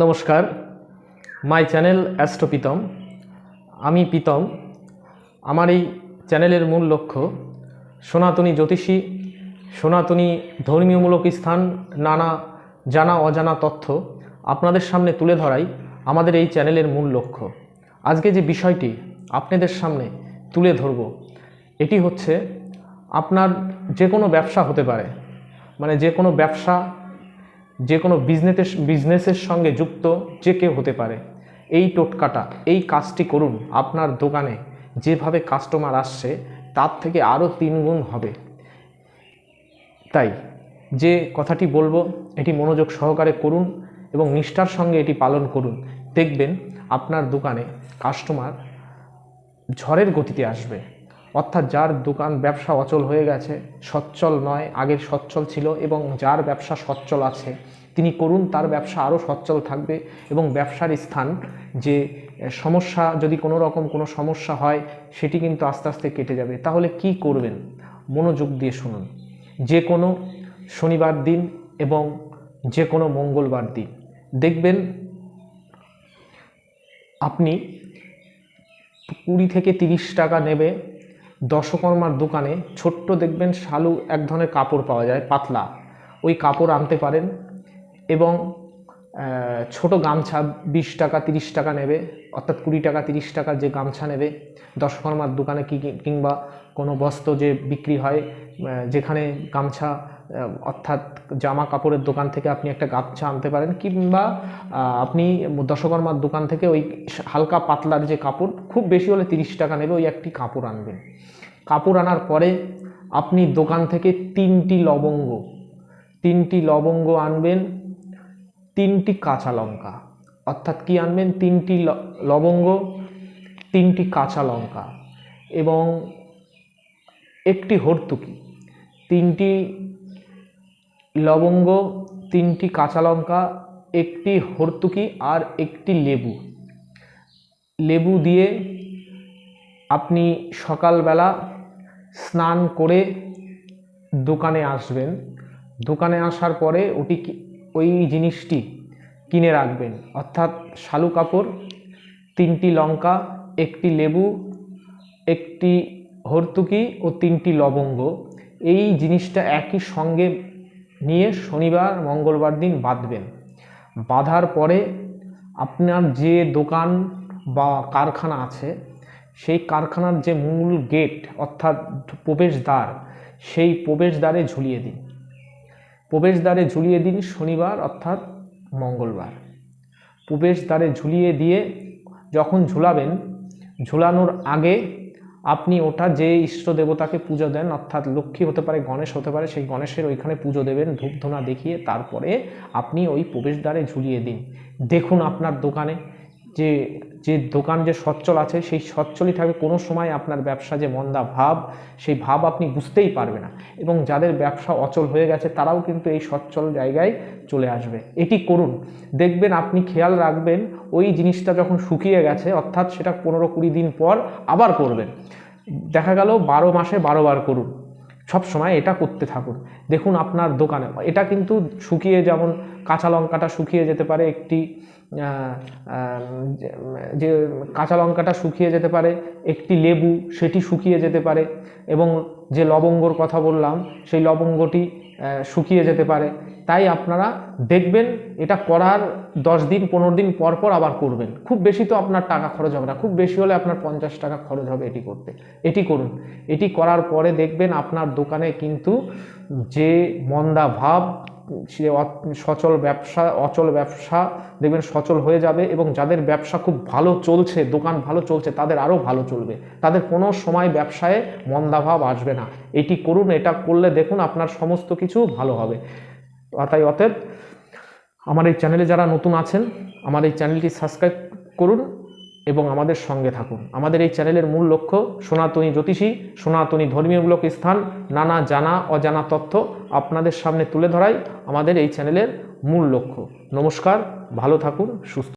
নমস্কার। My channel astro Pritam আমি প্রীতম। আমার এই চ্যানেলের মূল লক্ষ্য সনাতনী জ্যোতিষী, সনাতনী ধর্মীয়মূলক স্থান, নানা জানা অজানা তথ্য আপনাদের সামনে তুলে ধরাই আমাদের এই চ্যানেলের মূল লক্ষ্য। আজকে যে বিষয়টি আপনাদের সামনে তুলে ধরব, এটি হচ্ছে আপনার যে কোনো ব্যবসা হতে পারে মানে যে কোনো ব্যবসা যে কোনো বিজনেসের বিজনেসের সঙ্গে যুক্ত যে কেউ হতে পারে, এই টোটকাটা, এই কাজটি করুন আপনার দোকানে। যেভাবে কাস্টমার আসছে, তার থেকে আরও তিনগুণ হবে। তাই যে কথাটি বলব, এটি মনোযোগ সহকারে করুন এবং নিষ্ঠার সঙ্গে এটি পালন করুন। দেখবেন আপনার দোকানে কাস্টমার ঝড়ের গতিতে আসবে। অর্থাৎ যার দোকান ব্যবসা অচল হয়ে গেছে, সচ্ছল নয়, আগের সচ্ছল ছিল এবং যার ব্যবসা সচ্ছল আছে, তিনি করুন, তার ব্যবসা আরও সচ্ছল থাকবে এবং ব্যবসার স্থান যে সমস্যা, যদি কোনো রকম কোনো সমস্যা হয়, সেটি কিন্তু আস্তে আস্তে কেটে যাবে। তাহলে কি করবেন? মনোযোগ দিয়ে শুনুন। যে কোনো শনিবার দিন এবং যে কোনো মঙ্গলবার দিন। দেখবেন আপনি কুড়ি থেকে তিরিশ টাকা নেবে দশকর্মার দোকানে ছোট্ট দেখবেন শালু এক ধরনের কাপড় পাওয়া যায়, পাতলা। ওই কাপড় আনতে পারেন এবং ছোট গামছা বিশ টাকা, তিরিশ টাকা নেবে, অর্থাৎ কুড়ি টাকা, তিরিশ টাকা যে গামছা নেবে। দশকর্মার দোকানে কি কিংবা কোনো বস্ত্র যে বিক্রি হয় যেখানে গামছা অর্থাৎ জামা কাপড়ের দোকান থেকে আপনি একটা গামছা আনতে পারেন কিংবা আপনি দশকর্মার দোকান থেকে ওই হালকা পাতলার যে কাপড়, খুব বেশি হলে তিরিশ টাকা নেবে, ওই একটি কাপড় আনবেন। কাপড় আনার পরে আপনি দোকান থেকে তিনটি লবঙ্গ তিনটি লবঙ্গ আনবেন, তিনটি কাঁচা লঙ্কা। অর্থাৎ কি আনবেন? তিনটি লবঙ্গ, তিনটি কাঁচা লঙ্কা এবং একটি হর্তুকি, তিনটি লবঙ্গ, তিনটি কাঁচা লঙ্কা, একটি হর্তুকি আর একটি লেবু। লেবু দিয়ে আপনি সকালবেলা স্নান করে দোকানে আসবেন। দোকানে আসার পরে ওটি ওই জিনিসটি কিনে রাখবেন। অর্থাৎ শালু কাপড়, তিনটি লঙ্কা, একটি লেবু, একটি হর্তুকি ও তিনটি লবঙ্গ। এই জিনিসটা একই সঙ্গে নিয়ে শনিবার, মঙ্গলবার দিন বাঁধবেন। বাঁধার পরে আপনার যে দোকান বা কারখানা আছে, সেই কারখানার যে মূল গেট, অর্থাৎ প্রবেশদ্বার, সেই প্রবেশদ্বারে ঝুলিয়ে দিন। প্রবেশদ্বারে ঝুলিয়ে দিন শনিবার, অর্থাৎ মঙ্গলবার। প্রবেশদ্বারে ঝুলিয়ে দিয়ে যখন ঝুলাবেন, ঝুলানোর আগে আপনি ওটা যে ইষ্ট দেবতাকে পুজো দেন, অর্থাৎ লক্ষ্মী হতে পারে, গণেশ হতে পারে, সেই গণেশের ওইখানে পুজো দেবেন, ধূপধনা দেখিয়ে তারপরে আপনি ওই প্রবেশদ্বারে ঝুলিয়ে দিন। দেখুন আপনার দোকানে যে যে দোকান যে সচ্ছল আছে, সেই সচ্ছলই থাকবে। কোনো সময় আপনার ব্যবসা যে মন্দা ভাব, সেই ভাব আপনি বুঝতেই পারবে না। এবং যাদের ব্যবসা অচল হয়ে গেছে, তারাও কিন্তু এই সচ্ছল জায়গায় চলে আসবে। এটি করুন। দেখবেন আপনি খেয়াল রাখবেন, ওই জিনিসটা যখন শুকিয়ে গেছে, অর্থাৎ সেটা পনেরো কুড়ি দিন পর আবার করবেন। দেখা গেল বারো মাসে বারো বার করুন। সব সময় এটা করতে থাকুন। দেখুন আপনার দোকানে, এটা কিন্তু শুকিয়ে যেমন কাঁচা লঙ্কাটা শুকিয়ে যেতে পারে, একটি যে কাঁচা লঙ্কাটা শুকিয়ে যেতে পারে, একটি লেবু সেটি শুকিয়ে যেতে পারে এবং যে লবঙ্গর কথা বললাম, সেই লবঙ্গটি শুকিয়ে যেতে পারে। তাই আপনারা দেখবেন এটা করার দশ দিন, পনেরো দিন পর পর আবার করবেন। খুব বেশি তো আপনার টাকা খরচ হবে না। খুব বেশি হলে আপনার পঞ্চাশ টাকা খরচ হবে এটি করতে। এটি করুন। এটি করার পরে দেখবেন আপনার দোকানে কিন্তু যে মন্দা ভাব সে সচল ব্যবসা, অচল ব্যবসা দেখবেন সচল হয়ে যাবে এবং যাদের ব্যবসা খুব ভালো চলছে, দোকান ভালো চলছে, তাদের আরও ভালো চলবে। তাদের কোনো সময় ব্যবসায় মন্দাভাব আসবে না। এটি করুন, এটা করলে দেখুন আপনার সমস্ত কিছু ভালো হবে। তাই অতএব, আমার এই চ্যানেলে যারা নতুন আছেন, আমার এই চ্যানেলটি সাবস্ক্রাইব করুন। এবং আমাদের সঙ্গে থাকুন। আমাদের এই চ্যানেলের মূল লক্ষ্য, সনাতনী জ্যোতিষী, সনাতনী ধর্মীয়মূলক স্থান, নানা জানা, অজানা তথ্য আপনাদের সামনে তুলে ধরাই আমাদের এই চ্যানেলের মূল লক্ষ্য। নমস্কার, ভালো থাকুন, সুস্থ